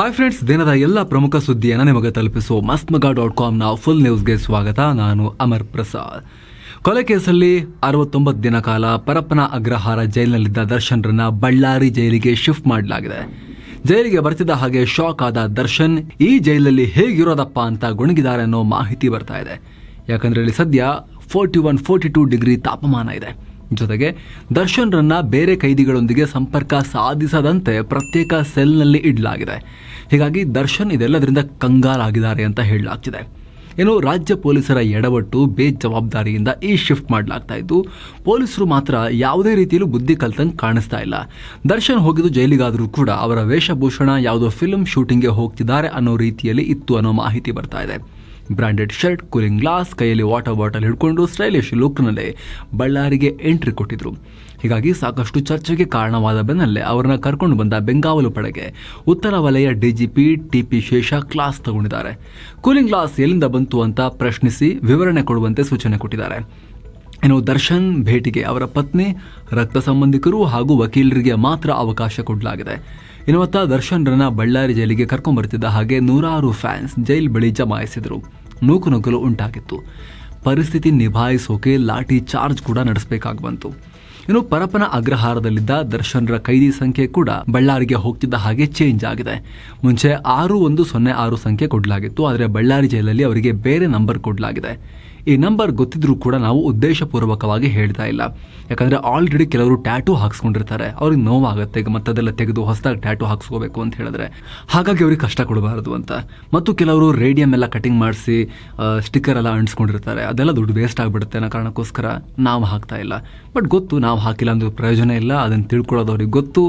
Hi friends ದಿನದ ಎಲ್ಲ ಪ್ರಮುಖ ಸುದ್ದಿಯನ್ನು ನಿಮಗೆ ತಲುಪಿಸುವ ಮಸ್ತ್ ಡಾಟ್ ಕಾಮ್ನ ಫುಲ್ ನ್ಯೂಸ್ಗೆ ಸ್ವಾಗತ. ನಾನು ಅಮರ್ ಪ್ರಸಾದ್. ಕೊಲೆ ಕೇಸಲ್ಲಿ ಅರವತ್ತೊಂಬತ್ತು ದಿನ ಕಾಲ ಪರಪ್ಪನ ಅಗ್ರಹಾರ ಜೈಲಿನಲ್ಲಿದ್ದ ದರ್ಶನ್ರನ್ನ ಬಳ್ಳಾರಿ ಜೈಲಿಗೆ ಶಿಫ್ಟ್ ಮಾಡಲಾಗಿದೆ. ಜೈಲಿಗೆ ಬರ್ತಿದ್ದ ಹಾಗೆ ಶಾಕ್ ಆದ ದರ್ಶನ್ ಈ ಜೈಲಲ್ಲಿ ಹೇಗಿರೋದಪ್ಪ ಅಂತ ಗುಣಗಿದ್ದಾರೆ ಅನ್ನೋ ಮಾಹಿತಿ ಬರ್ತಾ ಇದೆ. ಯಾಕಂದ್ರೆ ಇಲ್ಲಿ ಸದ್ಯ forty one forty two degree ತಾಪಮಾನ ಇದೆ. ಜೊತೆಗೆ ದರ್ಶನ್ರನ್ನ ಬೇರೆ ಕೈದಿಗಳೊಂದಿಗೆ ಸಂಪರ್ಕ ಸಾಧಿಸದಂತೆ ಪ್ರತ್ಯೇಕ ಸೆಲ್ನಲ್ಲಿ ಇಡಲಾಗಿದೆ. ಹೀಗಾಗಿ ದರ್ಶನ್ ಇದೆಲ್ಲದರಿಂದ ಕಂಗಾಲಾಗಿದ್ದಾರೆ ಅಂತ ಹೇಳಲಾಗ್ತಿದೆ. ಏನು ರಾಜ್ಯ ಪೊಲೀಸರ ಎಡವಟ್ಟು ಬೇಜವಾಬ್ದಾರಿಯಿಂದ ಈ ಶಿಫ್ಟ್ ಮಾಡಲಾಗ್ತಾ ಇದ್ದು, ಪೊಲೀಸರು ಮಾತ್ರ ಯಾವುದೇ ರೀತಿಯಲ್ಲೂ ಬುದ್ಧಿ ಕಲ್ತಂಗೆ ಕಾಣಿಸ್ತಾ ಇಲ್ಲ. ದರ್ಶನ್ ಹೋಗಿದ್ದು ಜೈಲಿಗಾದರೂ ಕೂಡ ಅವರ ವೇಷಭೂಷಣ ಯಾವುದೋ ಫಿಲ್ಮ್ ಶೂಟಿಂಗ್ಗೆ ಹೋಗ್ತಿದ್ದಾರೆ ಅನ್ನೋ ರೀತಿಯಲ್ಲಿ ಇತ್ತು ಅನ್ನೋ ಮಾಹಿತಿ ಬರ್ತಾ ಇದೆ. ಬ್ರಾಂಡೆಡ್ ಶರ್ಟ್, ಕೂಲಿಂಗ್ ಗ್ಲಾಸ್, ಕೈಯಲ್ಲಿ ವಾಟರ್ ಬಾಟಲ್ ಹಿಡ್ಕೊಂಡು ಸ್ಟೈಲಿಶ್ ಲುಕ್ನಲ್ಲಿ ಬಳ್ಳಾರಿಗೆ ಎಂಟ್ರಿ ಕೊಟ್ಟಿದ್ರು. ಹೀಗಾಗಿ ಸಾಕಷ್ಟು ಚರ್ಚೆಗೆ ಕಾರಣವಾದ ಬೆನ್ನಲ್ಲೇ ಅವರನ್ನ ಕರ್ಕೊಂಡು ಬಂದ ಬೆಂಗಾವಲು ಪಡೆಗೆ ಉತ್ತರ ವಲಯ ಡಿಜಿಪಿ ಟಿಪಿ ಶೇಷ ಕ್ಲಾಸ್ ತಗೊಂಡಿದ್ದಾರೆ. ಕೂಲಿಂಗ್ ಗ್ಲಾಸ್ ಎಲ್ಲಿಂದ ಬಂತು ಅಂತ ಪ್ರಶ್ನಿಸಿ ವಿವರಣೆ ಕೊಡುವಂತೆ ಸೂಚನೆ ಕೊಟ್ಟಿದ್ದಾರೆ. ಇನ್ನು ದರ್ಶನ್ ಭೇಟಿಗೆ ಅವರ ಪತ್ನಿ, ರಕ್ತ ಸಂಬಂಧಿಕರು ಹಾಗೂ ವಕೀಲರಿಗೆ ಮಾತ್ರ ಅವಕಾಶ ಕೊಡಲಾಗಿದೆ. ಇನ್ನು ದರ್ಶನ್ರನ್ನ ಬಳ್ಳಾರಿ ಜೈಲಿಗೆ ಕರ್ಕೊಂಡ್ಬರ್ತಿದ್ದ ಹಾಗೆ ನೂರಾರು ಫ್ಯಾನ್ಸ್ ಜೈಲ್ ಬಳಿ ಜಮಾಯಿಸಿದರು. ನೂಕುನುಗ್ಗಲು ಉಂಟಾಗಿತ್ತು. ಪರಿಸ್ಥಿತಿ ನಿಭಾಯಿಸೋಕೆ ಲಾಠಿ ಚಾರ್ಜ್ ಕೂಡ ನಡೆಸಬೇಕಾಗಿ ಬಂತು ಇನ್ನು ಪರಪನ ಅಗ್ರಹಾರದಲ್ಲಿದ್ದ ದರ್ಶನ್ರ ಕೈದಿ ಸಂಖ್ಯೆ ಕೂಡ ಬಳ್ಳಾರಿಗೆ ಹೋಗ್ತಿದ್ದ ಹಾಗೆ ಚೇಂಜ್ ಆಗಿದೆ. ಮುಂಚೆ ಆರು ಒಂದು ಸೊನ್ನೆ ಆರು ಸಂಖ್ಯೆ ಕೊಡಲಾಗಿತ್ತು, ಆದರೆ ಬಳ್ಳಾರಿ ಜೈಲಲ್ಲಿ ಅವರಿಗೆ ಬೇರೆ ನಂಬರ್ ಕೊಡಲಾಗಿದೆ. ಈ ನಂಬರ್ ಗೊತ್ತಿದ್ರೂ ಕೂಡ ನಾವು ಉದ್ದೇಶಪೂರ್ವಕವಾಗಿ ಹೇಳ್ತಾ ಇಲ್ಲ. ಯಾಕಂದ್ರೆ ಆಲ್ರೆಡಿ ಕೆಲವರು ಟ್ಯಾಟೂ ಹಾಕ್ಸ್ಕೊಂಡಿರ್ತಾರೆ. ಅವ್ರಿಗೆ ನೋವಾಗುತ್ತೆ, ಈಗ ಮತ್ತದೆಲ್ಲ ತೆಗೆದು ಹೊಸದಾಗಿ ಟ್ಯಾಟೂ ಹಾಕ್ಸ್ಕೋಬೇಕು ಅಂತ ಹೇಳಿದ್ರೆ. ಹಾಗಾಗಿ ಅವ್ರಿಗೆ ಕಷ್ಟ ಕೊಡಬಾರದು ಅಂತ. ಮತ್ತು ಕೆಲವರು ರೇಡಿಯಂ ಎಲ್ಲ ಕಟಿಂಗ್ ಮಾಡಿಸಿ ಸ್ಟಿಕ್ಕರ್ ಎಲ್ಲ ಅಂಟಿಸ್ಕೊಂಡಿರ್ತಾರೆ. ಅದೆಲ್ಲ ದುಡ್ಡು ವೇಸ್ಟ್ ಆಗಿಬಿಡುತ್ತೆ ಅನ್ನೋ ಕಾರಣಕ್ಕೋಸ್ಕರ ನಾವು ಹಾಕ್ತಾ ಇಲ್ಲ. ಬಟ್ ಗೊತ್ತು, ನಾವು ಹಾಕಿಲ್ಲ ಅಂದ್ರೆ ಪ್ರಯೋಜನ ಇಲ್ಲ. ಅದನ್ನು ತಿಳ್ಕೊಳ್ಳೋದವ್ರಿಗೆ ಗೊತ್ತು.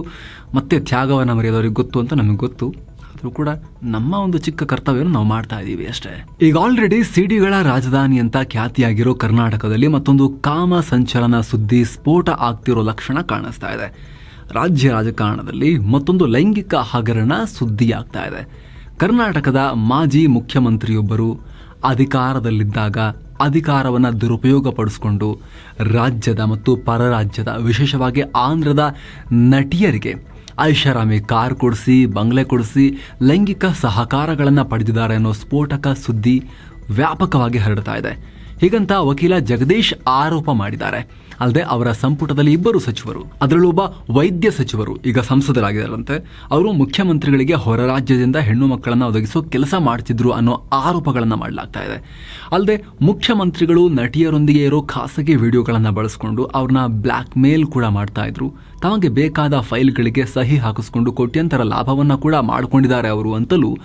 ಮತ್ತೆ ತ್ಯಾಗವನ್ನು ಮರೆಯೋದವ್ರಿಗೆ ಗೊತ್ತು ಅಂತ ನಮಗೆ ಗೊತ್ತು. ಆದರೂ ಕೂಡ ನಮ್ಮ ಒಂದು ಚಿಕ್ಕ ಕರ್ತವ್ಯವನ್ನು ನಾವು ಮಾಡ್ತಾ ಇದ್ದೀವಿ ಅಷ್ಟೇ. ಈಗ ಆಲ್ರೆಡಿ ಸಿಡಿಗಳ ರಾಜಧಾನಿ ಅಂತ ಖ್ಯಾತಿಯಾಗಿರೋ ಕರ್ನಾಟಕದಲ್ಲಿ ಮತ್ತೊಂದು ಕಾಮ ಸಂಚಲನ ಸುದ್ದಿ ಸ್ಫೋಟ ಆಗ್ತಿರೋ ಲಕ್ಷಣ ಕಾಣಿಸ್ತಾ ಇದೆ. ರಾಜ್ಯ ರಾಜಕಾರಣದಲ್ಲಿ ಮತ್ತೊಂದು ಲೈಂಗಿಕ ಹಗರಣ ಸುದ್ದಿಯಾಗ್ತಾ ಇದೆ. ಕರ್ನಾಟಕದ ಮಾಜಿ ಮುಖ್ಯಮಂತ್ರಿಯೊಬ್ಬರು ಅಧಿಕಾರದಲ್ಲಿದ್ದಾಗ ಅಧಿಕಾರವನ್ನು ದುರುಪಯೋಗಪಡಿಸಿಕೊಂಡು ರಾಜ್ಯದ ಮತ್ತು ಪರರಾಜ್ಯದ ವಿಶೇಷವಾಗಿ ಆಂಧ್ರದ ನಟಿಯರಿಗೆ ಐಷಾರಾಮಿ ಕಾರ್ ಕೊಡಿಸಿ ಬಂಗ್ಲೆ ಕೊಡಿಸಿ ಲೈಂಗಿಕ ಸಹಕಾರಗಳನ್ನು ಪಡೆದಿದ್ದಾರೆ ಅನ್ನೋ ಸ್ಫೋಟಕ ಸುದ್ದಿ ವ್ಯಾಪಕವಾಗಿ ಹರಡ್ತಾ ಇದೆ. ಹೀಗಂತ ವಕೀಲ ಜಗದೀಶ್ ಆರೋಪ ಮಾಡಿದ್ದಾರೆ. ಅಲ್ಲದೆ ಅವರ ಸಂಪುಟದಲ್ಲಿ ಇಬ್ಬರು ಸಚಿವರು ಅದರಲ್ಲೊಬ್ಬ ವೈದ್ಯ ಸಚಿವರು ಈಗ ಸಂಸದರಾಗಿದ್ದಾರಂತೆ. ಅವರು ಮುಖ್ಯಮಂತ್ರಿಗಳಿಗೆ ಹೊರ ರಾಜ್ಯದಿಂದ ಹೆಣ್ಣು ಮಕ್ಕಳನ್ನು ಒದಗಿಸೋ ಕೆಲಸ ಮಾಡ್ತಿದ್ರು ಅನ್ನೋ ಆರೋಪಗಳನ್ನು ಮಾಡಲಾಗ್ತಾ ಇದೆ. ಅಲ್ಲದೆ ಮುಖ್ಯಮಂತ್ರಿಗಳು ನಟಿಯರೊಂದಿಗೆ ಇರೋ ಖಾಸಗಿ ವಿಡಿಯೋಗಳನ್ನು ಬಳಸಿಕೊಂಡು ಅವ್ರನ್ನ ಬ್ಲ್ಯಾಕ್ ಮೇಲ್ ಕೂಡ ಮಾಡ್ತಾ ಇದ್ರು. ತಮಗೆ ಬೇಕಾದ ಫೈಲ್ಗಳಿಗೆ ಸಹಿ ಹಾಕಿಸ್ಕೊಂಡು ಕೋಟ್ಯಂತರ ಲಾಭವನ್ನು ಕೂಡ ಮಾಡಿಕೊಂಡಿದ್ದಾರೆ ಅವರು ಅಂತಲೂ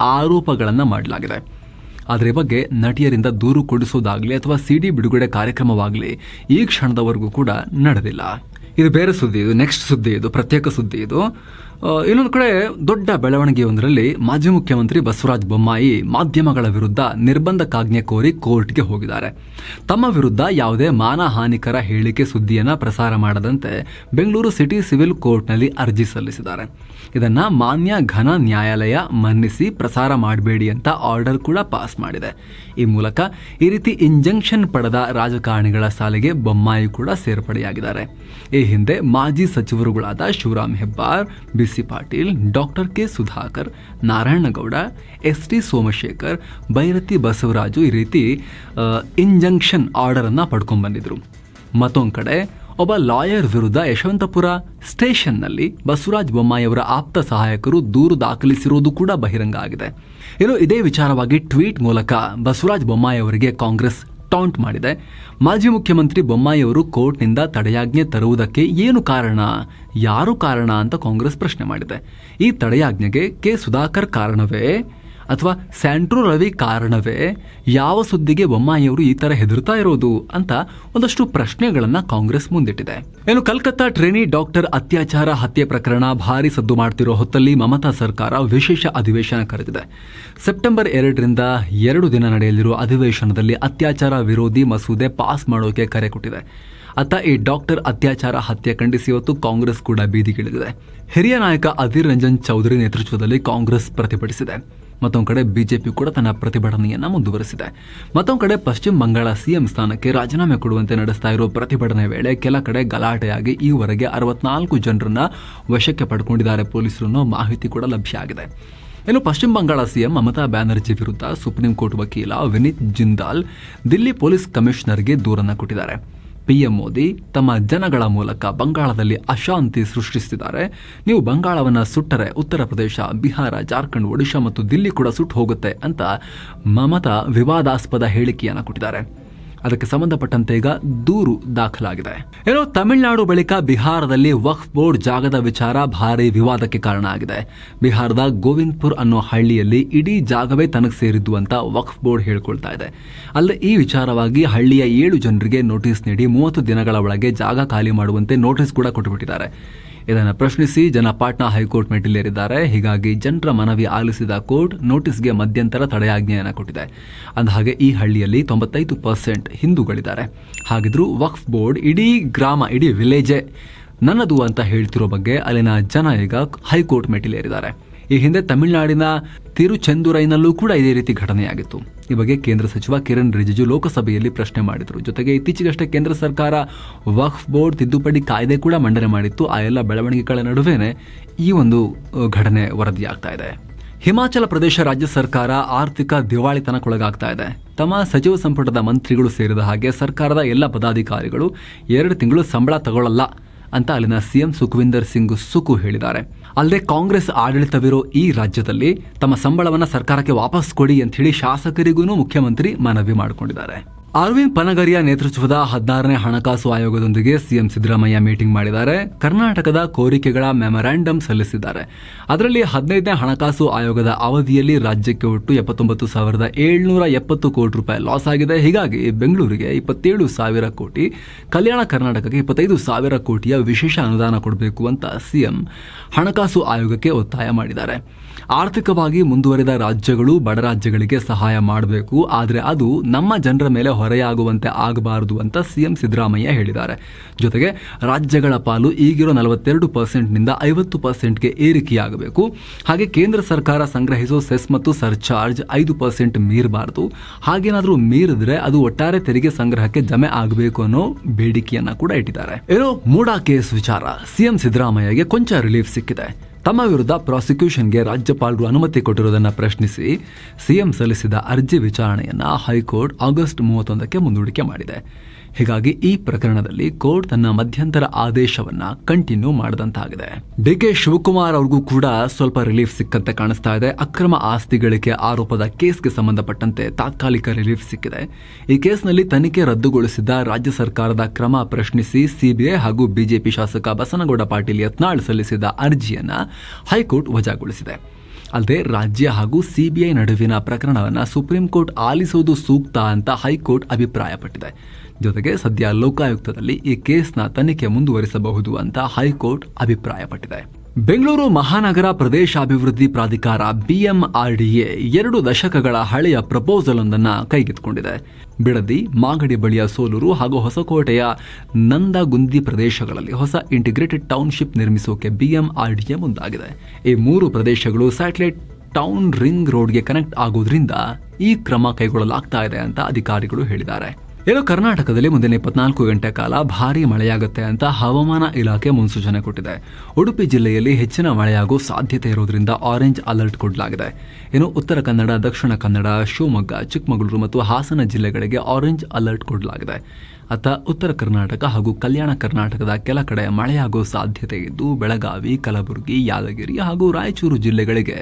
ಆರೋಪಗಳನ್ನು ಮಾಡಲಾಗಿದೆ. ಆದರೆ ಬಗ್ಗೆ ನಟಿಯರಿಂದ ದೂರು ಕೊಡಿಸೋದಾಗಲಿ ಅಥವಾ ಸಿಡಿ ಬಿಡುಗಡೆ ಕಾರ್ಯಕ್ರಮವಾಗಲಿ ಈ ಕ್ಷಣದವರೆಗೂ ಕೂಡ ನಡೆದಿಲ್ಲ. ಇದು ಬೇರೆ ಸುದ್ದಿ, ಇದು ನೆಕ್ಸ್ಟ್ ಸುದ್ದಿ, ಇದು ಪ್ರತ್ಯೇಕ ಸುದ್ದಿ, ಇದು ಇನ್ನೊಂದು ಕಡೆ ದೊಡ್ಡ ಬೆಳವಣಿಗೆಯೊಂದರಲ್ಲಿ ಮಾಜಿ ಮುಖ್ಯಮಂತ್ರಿ ಬಸವರಾಜ ಬೊಮ್ಮಾಯಿ ಮಾಧ್ಯಮಗಳ ವಿರುದ್ಧ ನಿರ್ಬಂಧಕಾಜ್ಞೆ ಕೋರಿ ಕೋರ್ಟ್ಗೆ ಹೋಗಿದ್ದಾರೆ. ತಮ್ಮ ವಿರುದ್ಧ ಯಾವುದೇ ಮಾನಹಾನಿಕರ ಹೇಳಿಕೆ ಸುದ್ದಿಯನ್ನು ಪ್ರಸಾರ ಮಾಡದಂತೆ ಬೆಂಗಳೂರು ಸಿಟಿ ಸಿವಿಲ್ ಕೋರ್ಟ್ನಲ್ಲಿ ಅರ್ಜಿ ಸಲ್ಲಿಸಿದ್ದಾರೆ. ಇದನ್ನು ಮಾನ್ಯ ಘನ ನ್ಯಾಯಾಲಯ ಮನ್ನಿಸಿ ಪ್ರಸಾರ ಮಾಡಬೇಡಿ ಅಂತ ಆರ್ಡರ್ ಕೂಡ ಪಾಸ್ ಮಾಡಿದೆ. ಈ ಮೂಲಕ ಈ ರೀತಿ ಇಂಜಂಕ್ಷನ್ ಪಡೆದ ರಾಜಕಾರಣಿಗಳ ಸಾಲಿಗೆ ಬೊಮ್ಮಾಯಿ ಕೂಡ ಸೇರ್ಪಡೆಯಾಗಿದ್ದಾರೆ. ಈ ಹಿಂದೆ ಮಾಜಿ ಸಚಿವರುಗಳಾದ Shivaram Hebbar B C Patil, doctor K Sudhakar Narayana Gowda S T Somashekhar, Byrathi Basavaraju ಈ ರೀತಿ ಇಂಜಂಕ್ಷನ್ ಆರ್ಡರ್ ಅನ್ನ ಪಡ್ಕೊಂಡ್ ಬಂದಿದ್ರು. ಮತ್ತೊಂದು ಕಡೆ, ಒಬ್ಬ ಲಾಯರ್ ವಿರುದ್ಧ ಯಶವಂತಪುರ ಸ್ಟೇಷನ್ನಲ್ಲಿ ಬಸವರಾಜ ಬೊಮ್ಮಾಯಿಯವರ ಆಪ್ತ ಸಹಾಯಕರು ದೂರು ದಾಖಲಿಸಿರುವುದು ಕೂಡ ಬಹಿರಂಗ ಆಗಿದೆ. ಇನ್ನು ಇದೇ ವಿಚಾರವಾಗಿ ಟ್ವೀಟ್ ಮೂಲಕ ಬಸವರಾಜ ಬೊಮ್ಮಾಯಿಯವರಿಗೆ ಕಾಂಗ್ರೆಸ್ ಟಾಂಟ್ ಮಾಡಿದೆ. ಮಾಜಿ ಮುಖ್ಯಮಂತ್ರಿ ಬೊಮ್ಮಾಯಿಯವರು ಕೋರ್ಟ್ನಿಂದ ತಡೆಯಾಜ್ಞೆ ತರುವುದಕ್ಕೆ ಏನು ಕಾರಣ, ಯಾರು ಕಾರಣ ಅಂತ ಕಾಂಗ್ರೆಸ್ ಪ್ರಶ್ನೆ ಮಾಡಿದೆ. ಈ ತಡೆಯಾಜ್ಞೆಗೆ ಕೆ ಸುಧಾಕರ್ ಕಾರಣವೇ? ಅಥವಾ ಸ್ಯಾಂಟ್ರೋ ರವಿ ಕಾರಣವೇ ಯಾವ ಸುದ್ದಿಗೆ ಬೊಮ್ಮಾಯಿಯವರು ಈ ಥರ ಹೆದರ್ತಾ ಇರೋದು ಅಂತ ಒಂದಷ್ಟು ಪ್ರಶ್ನೆಗಳನ್ನು ಕಾಂಗ್ರೆಸ್ ಮುಂದಿಟ್ಟಿದೆ. ಇನ್ನು ಕಲ್ಕತ್ತಾ ಟ್ರೇನಿ ಡಾಕ್ಟರ್ ಅತ್ಯಾಚಾರ ಹತ್ಯೆ ಪ್ರಕರಣ ಭಾರಿ ಸದ್ದು ಮಾಡ್ತಿರೋ ಹೊತ್ತಲ್ಲಿ ಮಮತಾ ಸರ್ಕಾರ ವಿಶೇಷ ಅಧಿವೇಶನ ಕರೆದಿದೆ. ಸೆಪ್ಟೆಂಬರ್ ಎರಡರಿಂದ ಎರಡು ದಿನ ನಡೆಯಲಿರುವ ಅಧಿವೇಶನದಲ್ಲಿ ಅತ್ಯಾಚಾರ ವಿರೋಧಿ ಮಸೂದೆ ಪಾಸ್ ಮಾಡೋಕೆ ಕರೆ ಕೊಟ್ಟಿದೆ. ಅತ್ತ ಈ ಡಾಕ್ಟರ್ ಅತ್ಯಾಚಾರ ಹತ್ಯೆ ಖಂಡಿಸಿ ಇವತ್ತು ಕಾಂಗ್ರೆಸ್ ಕೂಡ ಬೀದಿಗಿಳಿದಿದೆ. ಹಿರಿಯ ನಾಯಕ ಅಧೀರ್ ರಂಜನ್ ಚೌಧರಿ ನೇತೃತ್ವದಲ್ಲಿ ಕಾಂಗ್ರೆಸ್ ಪ್ರತಿಭಟಿಸಿದೆ. ಮತ್ತೊಂದು ಕಡೆ ಬಿಜೆಪಿ ಕೂಡ ತನ್ನ ಪ್ರತಿಭಟನೆಯನ್ನು ಮುಂದುವರೆಸಿದೆ. ಮತ್ತೊಂದು ಕಡೆ ಪಶ್ಚಿಮ ಬಂಗಾಳ ಸಿಎಂ ಸ್ಥಾನಕ್ಕೆ ರಾಜೀನಾಮೆ ಕೊಡುವಂತೆ ನಡೆಸ್ತಾ ಇರೋ ಪ್ರತಿಭಟನೆ ವೇಳೆ ಕೆಲ ಕಡೆ ಗಲಾಟೆಯಾಗಿ ಈವರೆಗೆ ಅರವತ್ನಾಲ್ಕು ಜನರನ್ನ ವಶಕ್ಕೆ ಪಡ್ಕೊಂಡಿದ್ದಾರೆ ಪೊಲೀಸರು ಅನ್ನೋ ಮಾಹಿತಿ ಕೂಡ ಲಭ್ಯ ಆಗಿದೆ. ಇನ್ನು ಪಶ್ಚಿಮ ಬಂಗಾಳ ಸಿಎಂ ಮಮತಾ ಬ್ಯಾನರ್ಜಿ ವಿರುದ್ಧ ಸುಪ್ರೀಂ ಕೋರ್ಟ್ ವಕೀಲ ವಿನೀತ್ ಜಿಂದಾಲ್ ದಿಲ್ಲಿ ಪೊಲೀಸ್ ಕಮಿಷನರ್ಗೆ ದೂರನ್ನ ಕೊಟ್ಟಿದ್ದಾರೆ. ಪಿಎಂ ಮೋದಿ ತಮ್ಮ ಜನಗಳ ಮೂಲಕ ಬಂಗಾಳದಲ್ಲಿ ಅಶಾಂತಿ ಸೃಷ್ಟಿಸಿದ್ದಾರೆ ನೀವು ಬಂಗಾಳವನ್ನು ಸುಟ್ಟರೆ ಉತ್ತರ ಪ್ರದೇಶ, ಬಿಹಾರ, ಜಾರ್ಖಂಡ್, ಒಡಿಶಾ ಮತ್ತು ದಿಲ್ಲಿ ಕೂಡ ಸುಟ್ಟು ಹೋಗುತ್ತೆ ಅಂತ ಮಮತಾ ವಿವಾದಾಸ್ಪದ ಹೇಳಿಕೆಯನ್ನು ಕೊಟ್ಟಿದ್ದಾರೆ. ಅದಕ್ಕೆ ಸಂಬಂಧಪಟ್ಟಂತೆ ಈಗ ದೂರು ದಾಖಲಾಗಿದೆ. ಏನೋ ತಮಿಳುನಾಡು ಬಳಿಕ ಬಿಹಾರದಲ್ಲಿ ವಕ್ಫ್ ಬೋರ್ಡ್ ಜಾಗದ ವಿಚಾರ ಭಾರಿ ವಿವಾದಕ್ಕೆ ಕಾರಣ ಆಗಿದೆ. ಬಿಹಾರದ ಗೋವಿಂದ್ಪುರ್ ಅನ್ನೋ ಹಳ್ಳಿಯಲ್ಲಿ ಇಡೀ ಜಾಗವೇ ತನಗೆ ಸೇರಿದ್ದು ಅಂತ ವಕ್ಫ್ ಬೋರ್ಡ್ ಹೇಳ್ಕೊಳ್ತಾ ಇದೆ. ಅಲ್ಲದೆ ಈ ವಿಚಾರವಾಗಿ ಹಳ್ಳಿಯ ಏಳು ಜನರಿಗೆ ನೋಟಿಸ್ ನೀಡಿ ಮೂವತ್ತು ದಿನಗಳ ಒಳಗೆ ಜಾಗ ಖಾಲಿ ಮಾಡುವಂತೆ ನೋಟಿಸ್ ಕೂಡ ಕೊಟ್ಟುಬಿಟ್ಟಿದ್ದಾರೆ ಇದನ್ನು ಪ್ರಶ್ನಿಸಿ ಜನ ಪಾಟ್ನಾ ಹೈಕೋರ್ಟ್ ಮೆಟ್ಟಿಲೇರಿದ್ದಾರೆ. ಹೀಗಾಗಿ ಜನರ ಮನವಿ ಆಲಿಸಿದ ಕೋರ್ಟ್ ನೋಟಿಸ್ಗೆ ಮಧ್ಯಂತರ ತಡೆಯಾಜ್ಞೆಯನ್ನು ಕೊಟ್ಟಿದೆ. ಅಂದಹಾಗೆ ಈ ಹಳ್ಳಿಯಲ್ಲಿ ತೊಂಬತ್ತೈದು ಪರ್ಸೆಂಟ್ ಹಿಂದೂಗಳಿದ್ದಾರೆ. ಹಾಗಿದ್ರೂ ವಕ್ಫ್ ಬೋರ್ಡ್ ಇಡೀ ಗ್ರಾಮ, ಇಡೀ ವಿಲೇಜೇ ನನ್ನದು ಅಂತ ಹೇಳ್ತಿರೋ ಬಗ್ಗೆ ಅಲ್ಲಿನ ಜನ ಈಗ ಹೈಕೋರ್ಟ್ ಮೆಟ್ಟಿಲೇರಿದ್ದಾರೆ. ಈ ಹಿಂದೆ ತಮಿಳುನಾಡಿನ ತಿರುಚೆಂದುರೈನಲ್ಲೂ ಕೂಡ ಇದೇ ರೀತಿ ಘಟನೆಯಾಗಿತ್ತು. ಈ ಬಗ್ಗೆ ಕೇಂದ್ರ ಸಚಿವ ಕಿರಣ್ ರಿಜಿಜು ಲೋಕಸಭೆಯಲ್ಲಿ ಪ್ರಶ್ನೆ ಮಾಡಿದರು. ಜೊತೆಗೆ ಇತ್ತೀಚೆಗಷ್ಟೇ ಕೇಂದ್ರ ಸರ್ಕಾರ ವಕ್ಫ್ ಬೋರ್ಡ್ ತಿದ್ದುಪಡಿ ಕಾಯ್ದೆ ಕೂಡ ಮಂಡನೆ ಮಾಡಿತ್ತು. ಆ ಎಲ್ಲ ಬೆಳವಣಿಗೆಗಳ ನಡುವೆನೇ ಈ ಒಂದು ಘಟನೆ ವರದಿಯಾಗ್ತಾ ಇದೆ. ಹಿಮಾಚಲ ಪ್ರದೇಶ ರಾಜ್ಯ ಸರ್ಕಾರ ಆರ್ಥಿಕ ದಿವಾಳಿತನಕ್ಕೊಳಗಾಗ್ತಾ ಇದೆ. ತಮ್ಮ ಸಚಿವ ಸಂಪುಟದ ಮಂತ್ರಿಗಳು ಸೇರಿದ ಹಾಗೆ ಸರ್ಕಾರದ ಎಲ್ಲ ಪದಾಧಿಕಾರಿಗಳು ಎರಡು ತಿಂಗಳು ಸಂಬಳ ತಗೊಳ್ಳಲ್ಲ. ಅಂತ ಅಲ್ಲಿನ ಸಿಎಂ ಸುಖವಿಂದರ್ ಸಿಂಗ್ ಸುಕು ಹೇಳಿದ್ದಾರೆ. ಅಲ್ಲದೆ ಕಾಂಗ್ರೆಸ್ ಆಡಳಿತವಿರೋ ಈ ರಾಜ್ಯದಲ್ಲಿ ತಮ್ಮ ಸಂಬಳವನ್ನ ಸರ್ಕಾರಕ್ಕೆ ವಾಪಸ್ ಕೊಡಿ ಅಂತ ಹೇಳಿ ಶಾಸಕರಿಗೂ ಮುಖ್ಯಮಂತ್ರಿ ಮನವಿ ಮಾಡಿಕೊಂಡಿದ್ದಾರೆ. ಅರವಿಂದ್ ಪನಗರಿಯ ನೇತೃತ್ವದ ಹದಿನಾರನೇ ಹಣಕಾಸು ಆಯೋಗದೊಂದಿಗೆ ಸಿಎಂ ಸಿದ್ದರಾಮಯ್ಯ ಮೀಟಿಂಗ್ ಮಾಡಿದ್ದಾರೆ. ಕರ್ನಾಟಕದ ಕೋರಿಕೆಗಳ ಮೆಮೊರಾಂಡಮ್ ಸಲ್ಲಿಸಿದ್ದಾರೆ. ಅದರಲ್ಲಿ ಹದಿನೈದನೇ ಹಣಕಾಸು ಆಯೋಗದ ಅವಧಿಯಲ್ಲಿ ರಾಜ್ಯಕ್ಕೆ ಒಟ್ಟು ಎಪ್ಪತ್ತೊಂಬತ್ತು ಸಾವಿರದ ಏಳ್ನೂರ ಎಪ್ಪತ್ತು ಕೋಟಿ ರೂಪಾಯಿ ಲಾಸ್ ಆಗಿದೆ. ಹೀಗಾಗಿ ಬೆಂಗಳೂರಿಗೆ ಇಪ್ಪತ್ತೇಳು ಸಾವಿರ ಕೋಟಿ, ಕಲ್ಯಾಣ ಕರ್ನಾಟಕಕ್ಕೆ ಇಪ್ಪತ್ತೈದು ಸಾವಿರ ಕೋಟಿಯ ವಿಶೇಷ ಅನುದಾನ ಕೊಡಬೇಕು ಅಂತ ಸಿಎಂ ಹಣಕಾಸು ಆಯೋಗಕ್ಕೆ ಒತ್ತಾಯ ಮಾಡಿದ್ದಾರೆ. ಆರ್ಥಿಕವಾಗಿ ಮುಂದುವರಿದ ರಾಜ್ಯಗಳು ಬಡ ರಾಜ್ಯಗಳಿಗೆ ಸಹಾಯ ಮಾಡಬೇಕು. ಆದರೆ ಅದು ನಮ್ಮ ಜನರ ಮೇಲೆ ಹೊರೆಯಾಗುವಂತೆ ಆಗಬಾರದು ಅಂತ ಸಿಎಂ ಸಿದ್ದರಾಮಯ್ಯ ಹೇಳಿದ್ದಾರೆ. ಜೊತೆಗೆ ರಾಜ್ಯಗಳ ಪಾಲು ಈಗಿರೋ ನಲವತ್ತೆರಡು ಪರ್ಸೆಂಟ್ನಿಂದ ಐವತ್ತು ಪರ್ಸೆಂಟ್ಗೆ ಏರಿಕೆಯಾಗಬೇಕು. ಹಾಗೆ ಕೇಂದ್ರ ಸರ್ಕಾರ ಸಂಗ್ರಹಿಸೋ ಸೆಸ್ ಮತ್ತು ಸರ್ಚಾರ್ಜ್ ಐದು ಪರ್ಸೆಂಟ್ ಮೀರಬಾರದು. ಹಾಗೇನಾದರೂ ಮೀರಿದ್ರೆ ಅದು ಒಟ್ಟಾರೆ ತೆರಿಗೆ ಸಂಗ್ರಹಕ್ಕೆ ಜಮೆ ಆಗಬೇಕು ಅನ್ನೋ ಬೇಡಿಕೆಯನ್ನ ಕೂಡ ಇಟ್ಟಿದ್ದಾರೆ. ಏನೋ ಮೂಡಾ ಕೇಸ್ ವಿಚಾರ ಸಿಎಂ ಸಿದ್ದರಾಮಯ್ಯಗೆ ಕೊಂಚ ರಿಲೀಫ್ ಸಿಕ್ಕಿದೆ. ತಮ್ಮ ವಿರುದ್ಧ ಪ್ರಾಸಿಕ್ಯೂಷನ್ಗೆ ರಾಜ್ಯಪಾಲರು ಅನುಮತಿ ಕೊಟ್ಟಿರುವುದನ್ನು ಪ್ರಶ್ನಿಸಿ ಸಿಎಂ ಸಲ್ಲಿಸಿದ ಅರ್ಜಿ ವಿಚಾರಣೆಯನ್ನು ಹೈಕೋರ್ಟ್ ಆಗಸ್ಟ್ ಮೂವತ್ತೊಂದಕ್ಕೆ ಮುಂದೂಡಿಕೆ ಮಾಡಿದೆ. ಹೀಗಾಗಿ ಈ ಪ್ರಕರಣದಲ್ಲಿ ಕೋರ್ಟ್ ತನ್ನ ಮಧ್ಯಂತರ ಆದೇಶವನ್ನ ಕಂಟಿನ್ಯೂ ಮಾಡಿದಂತಾಗಿದೆ. ಡಿಕೆ ಶಿವಕುಮಾರ್ ಅವ್ರಿಗೂ ಕೂಡ ಸ್ವಲ್ಪ ರಿಲೀಫ್ ಸಿಕ್ಕಂತೆ ಕಾಣಿಸ್ತಾ ಇದೆ. ಅಕ್ರಮ ಆಸ್ತಿ ಗಳಿಕೆ ಆರೋಪದ ಕೇಸ್ಗೆ ಸಂಬಂಧಪಟ್ಟಂತೆ ತಾತ್ಕಾಲಿಕ ರಿಲೀಫ್ ಸಿಕ್ಕಿದೆ. ಈ ಕೇಸ್ನಲ್ಲಿ ತನಿಖೆ ರದ್ದುಗೊಳಿಸಿದ್ದ ರಾಜ್ಯ ಸರ್ಕಾರದ ಕ್ರಮ ಪ್ರಶ್ನಿಸಿ ಸಿಬಿಐ ಹಾಗೂ ಬಿಜೆಪಿ ಶಾಸಕ ಬಸನಗೌಡ ಪಾಟೀಲ್ ಯತ್ನಾಳ್ ಸಲ್ಲಿಸಿದ ಅರ್ಜಿಯನ್ನ ಹೈಕೋರ್ಟ್ ವಜಾಗೊಳಿಸಿದೆ. ಅಲ್ಲದೆ ರಾಜ್ಯ ಹಾಗೂ ಸಿಬಿಐ ನಡುವಿನ ಪ್ರಕರಣವನ್ನು ಸುಪ್ರೀಂ ಕೋರ್ಟ್ ಆಲಿಸುವುದು ಸೂಕ್ತ ಅಂತ ಹೈಕೋರ್ಟ್ ಅಭಿಪ್ರಾಯಪಟ್ಟಿದೆ. ಜೊತೆಗೆ ಸದ್ಯ ಲೋಕಾಯುಕ್ತದಲ್ಲಿ ಈ ಕೇಸ್ನ ತನಿಖೆ ಮುಂದುವರಿಸಬಹುದು ಅಂತ ಹೈಕೋರ್ಟ್ ಅಭಿಪ್ರಾಯಪಟ್ಟಿದೆ. ಬೆಂಗಳೂರು ಮಹಾನಗರ ಪ್ರದೇಶಾಭಿವೃದ್ಧಿ ಪ್ರಾಧಿಕಾರ ಬಿಎಂಆರ್ಡಿಎ ಎರಡು ದಶಕಗಳ ಹಳೆಯ ಪ್ರಪೋಸಲ್ ಒಂದನ್ನು ಕೈಗೆತ್ತಿಕೊಂಡಿದೆ. ಬಿಡದಿ, ಮಾಗಡಿ ಬಳಿಯ ಸೋಲೂರು ಹಾಗೂ ಹೊಸಕೋಟೆಯ ನಂದಗುಂದಿ ಪ್ರದೇಶಗಳಲ್ಲಿ ಹೊಸ ಇಂಟಿಗ್ರೇಟೆಡ್ ಟೌನ್ಶಿಪ್ ನಿರ್ಮಿಸೋಕೆ ಬಿಎಂಆರ್ಡಿಎ ಮುಂದಾಗಿದೆ. ಈ ಮೂರು ಪ್ರದೇಶಗಳು ಸ್ಯಾಟಲೈಟ್ ಟೌನ್ ರಿಂಗ್ ರೋಡ್ಗೆ ಕನೆಕ್ಟ್ ಆಗೋದ್ರಿಂದ ಈ ಕ್ರಮ ಕೈಗೊಳ್ಳಲಾಗ್ತಾ ಇದೆ ಅಂತ ಅಧಿಕಾರಿಗಳು ಹೇಳಿದ್ದಾರೆ. ಏನು ಕರ್ನಾಟಕದಲ್ಲಿ ಮುಂದಿನ ಇಪ್ಪತ್ನಾಲ್ಕು ಗಂಟೆ ಕಾಲ ಭಾರಿ ಮಳೆಯಾಗುತ್ತೆ ಅಂತ ಹವಾಮಾನ ಇಲಾಖೆ ಮುನ್ಸೂಚನೆ ಕೊಟ್ಟಿದೆ. ಉಡುಪಿ ಜಿಲ್ಲೆಯಲ್ಲಿ ಹೆಚ್ಚಿನ ಮಳೆಯಾಗುವ ಸಾಧ್ಯತೆ ಇರೋದ್ರಿಂದ ಆರೆಂಜ್ ಅಲರ್ಟ್ ಕೊಡಲಾಗಿದೆ. ಇನ್ನು ಉತ್ತರ ಕನ್ನಡ, ದಕ್ಷಿಣ ಕನ್ನಡ, ಶಿವಮೊಗ್ಗ, ಚಿಕ್ಕಮಗಳೂರು ಮತ್ತು ಹಾಸನ ಜಿಲ್ಲೆಗಳಿಗೆ ಆರೆಂಜ್ ಅಲರ್ಟ್ ಕೊಡಲಾಗಿದೆ. ಅತ್ತ ಉತ್ತರ ಕರ್ನಾಟಕ ಹಾಗೂ ಕಲ್ಯಾಣ ಕರ್ನಾಟಕದ ಕೆಲ ಕಡೆ ಮಳೆಯಾಗುವ ಸಾಧ್ಯತೆ ಇದ್ದು, ಬೆಳಗಾವಿ, ಕಲಬುರಗಿ, ಯಾದಗಿರಿ ಹಾಗೂ ರಾಯಚೂರು ಜಿಲ್ಲೆಗಳಿಗೆ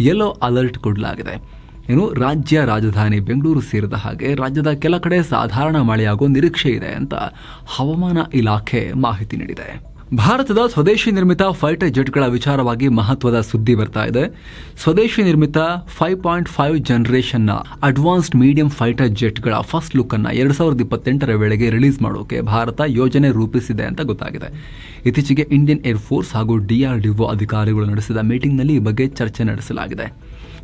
ಯೆಲ್ಲೋ ಅಲರ್ಟ್ ಕೊಡಲಾಗಿದೆ. ಇನ್ನು ರಾಜ್ಯ ರಾಜಧಾನಿ ಬೆಂಗಳೂರು ಸೇರಿದ ಹಾಗೆ ರಾಜ್ಯದ ಕೆಲ ಕಡೆ ಸಾಧಾರಣ ಮಳೆಯಾಗುವ ನಿರೀಕ್ಷೆ ಇದೆ ಅಂತ ಹವಾಮಾನ ಇಲಾಖೆ ಮಾಹಿತಿ ನೀಡಿದೆ. ಭಾರತದ ಸ್ವದೇಶಿ ನಿರ್ಮಿತ ಫೈಟರ್ ಜೆಟ್ಗಳ ವಿಚಾರವಾಗಿ ಮಹತ್ವದ ಸುದ್ದಿ ಬರ್ತಾ ಇದೆ. ಸ್ವದೇಶಿ ನಿರ್ಮಿತ ಫೈವ್ ಪಾಯಿಂಟ್ ಫೈವ್ ಜನರೇಷನ್ನ ಅಡ್ವಾನ್ಸ್ಡ್ ಮೀಡಿಯಂ ಫೈಟರ್ ಜೆಟ್ಗಳ ಫಸ್ಟ್ ಲುಕ್ ಅನ್ನ ಎರಡ್ ಸಾವಿರದ ಇಪ್ಪತ್ತೆಂಟರ ವೇಳೆಗೆ ರಿಲೀಸ್ ಮಾಡೋಕೆ ಭಾರತ ಯೋಜನೆ ರೂಪಿಸಿದೆ ಅಂತ ಗೊತ್ತಾಗಿದೆ. ಇತ್ತೀಚೆಗೆ ಇಂಡಿಯನ್ ಏರ್ ಫೋರ್ಸ್ ಹಾಗೂ ಡಿಆರ್ಡಿಒ ಅಧಿಕಾರಿಗಳು ನಡೆಸಿದ ಮೀಟಿಂಗ್ನಲ್ಲಿ ಈ ಬಗ್ಗೆ ಚರ್ಚೆ ನಡೆಸಲಾಗಿದೆ.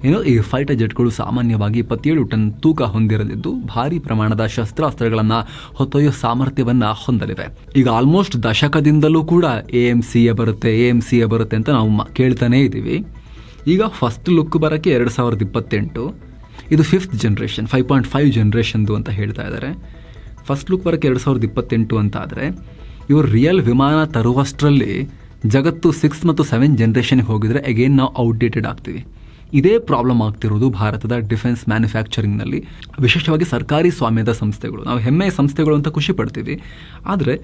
ಇನ್ನು ಈ ಫೈಟರ್ ಜೆಟ್ಗಳು ಸಾಮಾನ್ಯವಾಗಿ ಇಪ್ಪತ್ತೇಳು ಟನ್ ತೂಕ ಹೊಂದಿರಲಿದ್ದು, ಭಾರಿ ಪ್ರಮಾಣದ ಶಸ್ತ್ರಾಸ್ತ್ರಗಳನ್ನು ಹೊತ್ತೊಯ್ಯೋ ಸಾಮರ್ಥ್ಯವನ್ನು ಹೊಂದಲಿವೆ ಈಗ ಆಲ್ಮೋಸ್ಟ್ ದಶಕದಿಂದಲೂ ಕೂಡ ಎ ಎಂ ಸಿ ಬರುತ್ತೆ ಎ ಎಂ ಸಿ ಬರುತ್ತೆ ಅಂತ ನಾವು ಕೇಳ್ತಾನೇ ಇದ್ದೀವಿ. ಈಗ ಫಸ್ಟ್ ಲುಕ್ ಬರೋಕ್ಕೆ ಎರಡು ಸಾವಿರದ ಇಪ್ಪತ್ತೆಂಟು, ಇದು fifth generation five point five ಜನ್ರೇಷನ್ದು ಅಂತ ಹೇಳ್ತಾ ಇದ್ದಾರೆ. ಫಸ್ಟ್ ಲುಕ್ ಬರೋಕ್ಕೆ ಎರಡು ಸಾವಿರದ ಇಪ್ಪತ್ತೆಂಟು ಅಂತ ಆದರೆ ಇವರು ರಿಯಲ್ ವಿಮಾನ ತರುವಷ್ಟರಲ್ಲಿ ಜಗತ್ತು ಸಿಕ್ಸ್ ಮತ್ತು ಸೆವೆನ್ ಜನ್ರೇಷನ್ಗೆ ಹೋಗಿದರೆ ಅಗೇನ್ ನಾವು ಔಟ್ಡೇಟೆಡ್ ಆಗ್ತೀವಿ. ಇದೇ ಪ್ರಾಬ್ಲಮ್ ಆಗ್ತಿರೋದು ಭಾರತದ ಡಿಫೆನ್ಸ್ ಮ್ಯಾನುಫ್ಯಾಕ್ಚರಿಂಗ್ನಲ್ಲಿ ವಿಶೇಷವಾಗಿ ಸರ್ಕಾರಿ ಸ್ವಾಮ್ಯದ ಸಂಸ್ಥೆಗಳು. ನಾವು ಹೆಮ್ಮೆಯ ಸಂಸ್ಥೆಗಳು ಅಂತ ಖುಷಿ ಪಡ್ತೀವಿ. ಆದರೆ,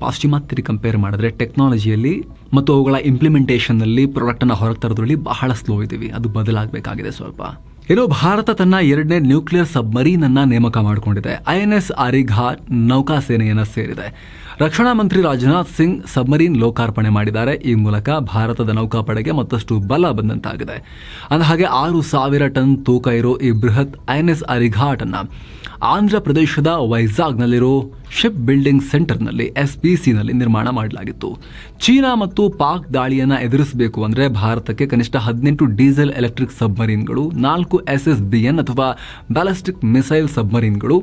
ಪಾಶ್ಚಿಮಾತ್ಯರಿಗೆ ಕಂಪೇರ್ ಮಾಡಿದ್ರೆ ಟೆಕ್ನಾಲಜಿಯಲ್ಲಿ ಮತ್ತು ಅವುಗಳ ಇಂಪ್ಲಿಮೆಂಟೇಷನ್ನಲ್ಲಿ ಪ್ರಾಡಕ್ಟನ್ನು ಹೊರಗೆ ತರೋದ್ರಲ್ಲಿ ಬಹಳ ಸ್ಲೋ ಇದ್ದೀವಿ. ಅದು ಬದಲಾಗಬೇಕಾಗಿದೆ ಸ್ವಲ್ಪ. ಇನ್ನು ಭಾರತ ತನ್ನ ಎರಡನೇ ನ್ಯೂಕ್ಲಿಯರ್ ಸಬ್ಮರೀನನ್ನು ನೇಮಕ ಮಾಡಿಕೊಂಡಿದೆ. ಐ ಎನ್ ಎಸ್ ಅರಿಘಾಟ್ ನೌಕಾಸೇನೆಯನ್ನ ಸೇರಿದೆ. ರಕ್ಷಣಾ ಮಂತ್ರಿ ರಾಜನಾಥ್ ಸಿಂಗ್ ಸಬ್ಮರೀನ್ ಲೋಕಾರ್ಪಣೆ ಮಾಡಿದ್ದಾರೆ. ಈ ಮೂಲಕ ಭಾರತದ ನೌಕಾಪಡೆಗೆ ಮತ್ತಷ್ಟು ಬಲ ಬಂದಂತಾಗಿದೆ. ಅಂದ ಹಾಗೆ ಆರು ಸಾವಿರ ಟನ್ ತೂಕ ಇರೋ ಈ ಬೃಹತ್ ಐಎನ್ಎಸ್ ಅರಿಘಾಟ್ ಅನ್ನ ಆಂಧ್ರ ಪ್ರದೇಶದ ವೈಜಾಗ್ನಲ್ಲಿರೋ ಶಿಪ್ ಬಿಲ್ಡಿಂಗ್ ಸೆಂಟರ್ನಲ್ಲಿ ಎಸ್ ಬಿ ಸಿನಲ್ಲಿ ನಿರ್ಮಾಣ ಮಾಡಲಾಗಿತ್ತು. ಚೀನಾ ಮತ್ತು ಪಾಕ್ ದಾಳಿಯನ್ನು ಎದುರಿಸಬೇಕು ಅಂದರೆ ಭಾರತಕ್ಕೆ ಕನಿಷ್ಠ ಹದಿನೆಂಟು ಡೀಸೆಲ್ ಎಲೆಕ್ಟ್ರಿಕ್ ಸಬ್ಮರೀನ್ಗಳು, ನಾಲ್ಕು ಎಸ್ ಎಸ್ ಬಿ ಎನ್ ಅಥವಾ ಬ್ಯಾಲಿಸ್ಟಿಕ್ ಮಿಸೈಲ್ ಸಬ್ಮರೀನ್ಗಳು,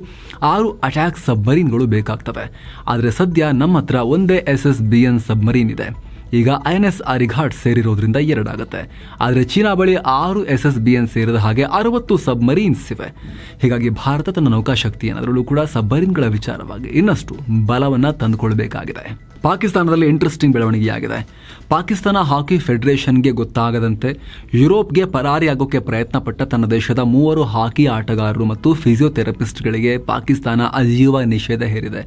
ಆರು ಅಟ್ಯಾಕ್ ಸಬ್ಮರೀನ್ಗಳು ಬೇಕಾಗ್ತವೆ. ಆದರೆ ಸದ್ಯ ನಮ್ಮ ಹತ್ರ ಒಂದೇ S S B N submarine ಇದೆ. ಈಗ ಎನ್ ಎಸ್ ಆರಿಘಾಟ್ ಸೇರಿರೋದ್ರಿಂದ ಎರಡಾಗುತ್ತೆ. ಆದರೆ ಚೀನಾ ಬಳಿ ಆರು ಎಸ್ ಎಸ್ ಬಿ ಎನ್ ಸೇರಿದ ಹಾಗೆ ಅರವತ್ತು ಸಬ್ಮರೀನ್ಸ್ ಇವೆ. ಹೀಗಾಗಿ ಭಾರತ ತನ್ನ ನೌಕಾಶಕ್ತಿ ಅದರಲ್ಲೂ ಕೂಡ ಸಬ್ಮರೀನ್ಗಳ ವಿಚಾರವಾಗಿ ಇನ್ನಷ್ಟು ಬಲವನ್ನು ತಂದುಕೊಳ್ಬೇಕಾಗಿದೆ. ಪಾಕಿಸ್ತಾನದಲ್ಲಿ ಇಂಟ್ರೆಸ್ಟಿಂಗ್ ಬೆಳವಣಿಗೆಯಾಗಿದೆ. ಪಾಕಿಸ್ತಾನ ಹಾಕಿ ಫೆಡರೇಷನ್ಗೆ ಗೊತ್ತಾಗದಂತೆ ಯುರೋಪ್ಗೆ ಪರಾರಿಯಾಗೋಕೆ ಪ್ರಯತ್ನಪಟ್ಟ ತನ್ನ ದೇಶದ ಮೂವರು ಹಾಕಿ ಆಟಗಾರರು ಮತ್ತು ಫಿಸಿಯೋಥೆರಪಿಸ್ಟ್ಗಳಿಗೆ ಪಾಕಿಸ್ತಾನ ಅಜೀವ ನಿಷೇಧ ಹೇರಿದೆ.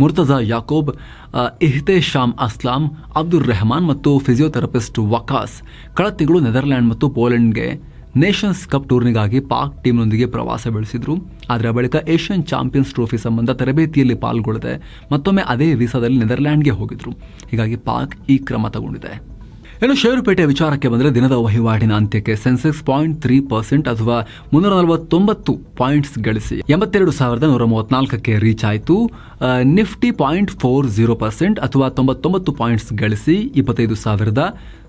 ಮುರ್ತಜಾ ಯಾಕೋಬ್ ಇಹ್ತೆ ಇಹ್ತೇಶಾಮ್ ಅಸ್ಲಾಂ ಅಬ್ದುಲ್ ರೆಹಮಾನ್ ಮತ್ತು ಫಿಸಿಯೋಥೆರಪಿಸ್ಟ್ ವಕಾಸ್ ಕಳೆದ ತಿಂಗಳು ನೆದರ್ಲ್ಯಾಂಡ್ ಮತ್ತು ಪೋಲೆಂಡ್ಗೆ ನೇಷನ್ಸ್ ಕಪ್ ಟೂರ್ನಿಗಾಗಿ ಪಾಕ್ ಟೀಮ್ನೊಂದಿಗೆ ಪ್ರವಾಸ ಬೆಳೆಸಿದ್ರು. ಆದರೆ ಬಳಿಕ ಏಷ್ಯನ್ ಚಾಂಪಿಯನ್ಸ್ ಟ್ರೋಫಿ ಸಂಬಂಧ ತರಬೇತಿಯಲ್ಲಿ ಪಾಲ್ಗೊಳ್ಳದೆ ಮತ್ತೊಮ್ಮೆ ಅದೇ ವೀಸಾದಲ್ಲಿ ನೆದರ್ಲ್ಯಾಂಡ್ಗೆ ಹೋಗಿದ್ರು. ಹೀಗಾಗಿ ಪಾಕ್ ಈ ಕ್ರಮ ತಗೊಂಡಿದೆ. ಇನ್ನು ಷೇರುಪೇಟೆ ವಿಚಾರಕ್ಕೆ ಬಂದರೆ ದಿನದ ವಹಿವಾಟಿನ ಅಂತ್ಯಕ್ಕೆ ಸೆನ್ಸೆಕ್ಸ್ ಪಾಯಿಂಟ್ ತ್ರೀ ಪರ್ಸೆಂಟ್ ಅಥವಾ ಮುನ್ನೂರ ನಲವತ್ತೊಂಬತ್ತು ಪಾಯಿಂಟ್ಸ್ ಗಳಿಸಿ ಎಂಬತ್ತೆರಡು ಸಾವಿರದ ನೂರ ಮೂವತ್ನಾಲ್ಕಕ್ಕೆ ರೀಚ್ ಆಯಿತು. Nifty point four zero percent ಅಥವಾ ತೊಂಬತ್ತೊಂಬತ್ತು ಪಾಯಿಂಟ್ಸ್ ಗಳಿಸಿ ಇಪ್ಪತ್ತೈದು ಸಾವಿರದ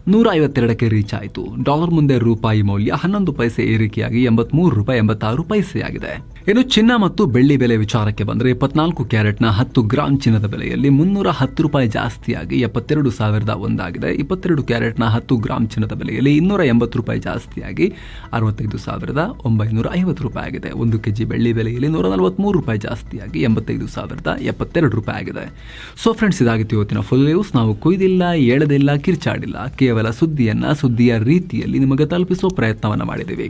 ನೂರ ಐವತ್ತೆರಡಕ್ಕೆ ರೀಚ್ ಆಯಿತು. ಡಾಲರ್ ಮುಂದೆ ರೂಪಾಯಿ ಮೌಲ್ಯ ಹನ್ನೊಂದು ಪೈಸೆ ಏರಿಕೆಯಾಗಿ ಎಂಬತ್ಮೂರು ರೂಪಾಯಿ ಎಂಬತ್ತಾರು ಪೈಸೆಯಾಗಿದೆ. ಇನ್ನು ಚಿನ್ನ ಮತ್ತು ಬೆಳ್ಳಿ ಬೆಲೆ ವಿಚಾರಕ್ಕೆ ಬಂದರೆ ಇಪ್ಪತ್ನಾಲ್ಕು ಕ್ಯಾರೆಟ್ನ ಹತ್ತು ಗ್ರಾಂ ಚಿನ್ನದ ಬೆಲೆಯಲ್ಲಿ ಮುನ್ನೂರ ಹತ್ತು ರೂಪಾಯಿ ಜಾಸ್ತಿಯಾಗಿ ಎಪ್ಪತ್ತೆರಡು ಸಾವಿರದ ಒಂದಾಗಿದೆ. ಇಪ್ಪತ್ತೆರಡು ಕ್ಯಾರೆಟ್ನ ಹತ್ತು ಗ್ರಾಂ ಚಿನ್ನದ ಬೆಲೆಯಲ್ಲಿ ಇನ್ನೂರ ಎಂಬತ್ತು ರೂಪಾಯಿ ಜಾಸ್ತಿಯಾಗಿ ಅರವತ್ತೈದು ಸಾವಿರದ ಒಂಬೈನೂರ ಐವತ್ತು ರೂಪಾಯಿ ಆಗಿದೆ. ಒಂದು ಕೆಜಿ ಬೆಳ್ಳಿ ಬೆಲೆಯಲ್ಲಿ ನೂರ ನಲವತ್ಮೂರು ರೂಪಾಯಿ ಜಾಸ್ತಿಯಾಗಿ ಎಂಬತ್ತೈದು ಸಾವಿರದ ಎಪ್ಪತ್ತೆರಡು ರೂಪಾಯಿ ಆಗಿದೆ. ಸೊ ಫ್ರೆಂಡ್ಸ್ ಇದಾಗಿತ್ತು ಇವತ್ತಿನ ಫುಲ್ ನ್ಯೂಸ್ ನಾವು ಕೊಯ್ದಿಲ್ಲ ಏಳದಿಲ್ಲ ಕಿರ್ಚಾಡಿಲ್ಲ. ಕೇವಲ ಸುದ್ದಿಯನ್ನು ಸುದ್ದಿಯ ರೀತಿಯಲ್ಲಿ ನಿಮಗೆ ತಲುಪಿಸುವ ಪ್ರಯತ್ನವನ್ನು ಮಾಡಿದ್ದೀವಿ.